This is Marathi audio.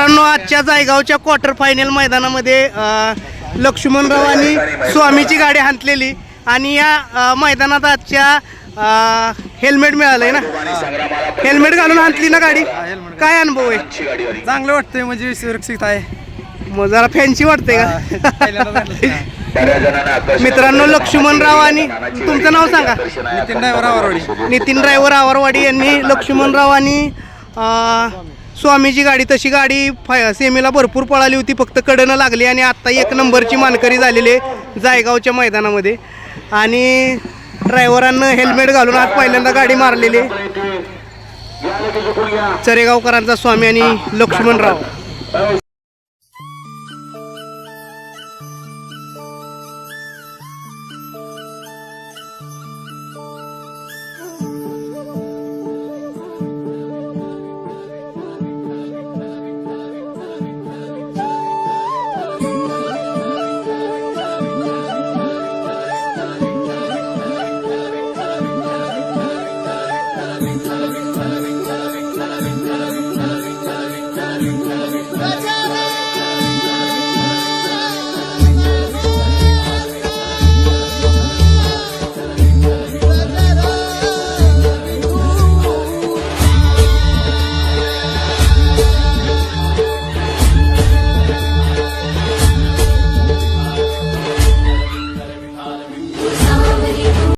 मित्रांनो आजच्या जायगावच्या क्वार्टर फायनल मैदानामध्ये लक्ष्मणराव आणि स्वामीची गाडी हाणलेली. आणि या मैदानात आजच्या हेल्मेट मिळालंय ना? हेल्मेट घालून हाणली ना गाडी? काय अनुभव आहे? चांगलं वाटतंय म्हणजे सुरक्षित आहे. मग जरा फॅन्सी वाटते का. मित्रांनो लक्ष्मणराव आणि तुमचं नाव सांगा. नितीन ड्रायव्हर आवरवाडी. नितीन ड्रायव्हर आवारवाडी यांनी लक्ष्मणराव आणि स्वामीची गाडी तशी गाडी फाय सेमीला भरपूर पळाली होती फक्त कडनं लागली आणि आत्ता एक नंबरची मानकरी झालेली आहे जायगावच्या मैदानामध्ये. आणि ड्रायव्हरांना हेल्मेट घालून आज पहिल्यांदा गाडी मारलेली आहे. चरेगावकरांचा स्वामी आणि लक्ष्मणराव. हो, Amen.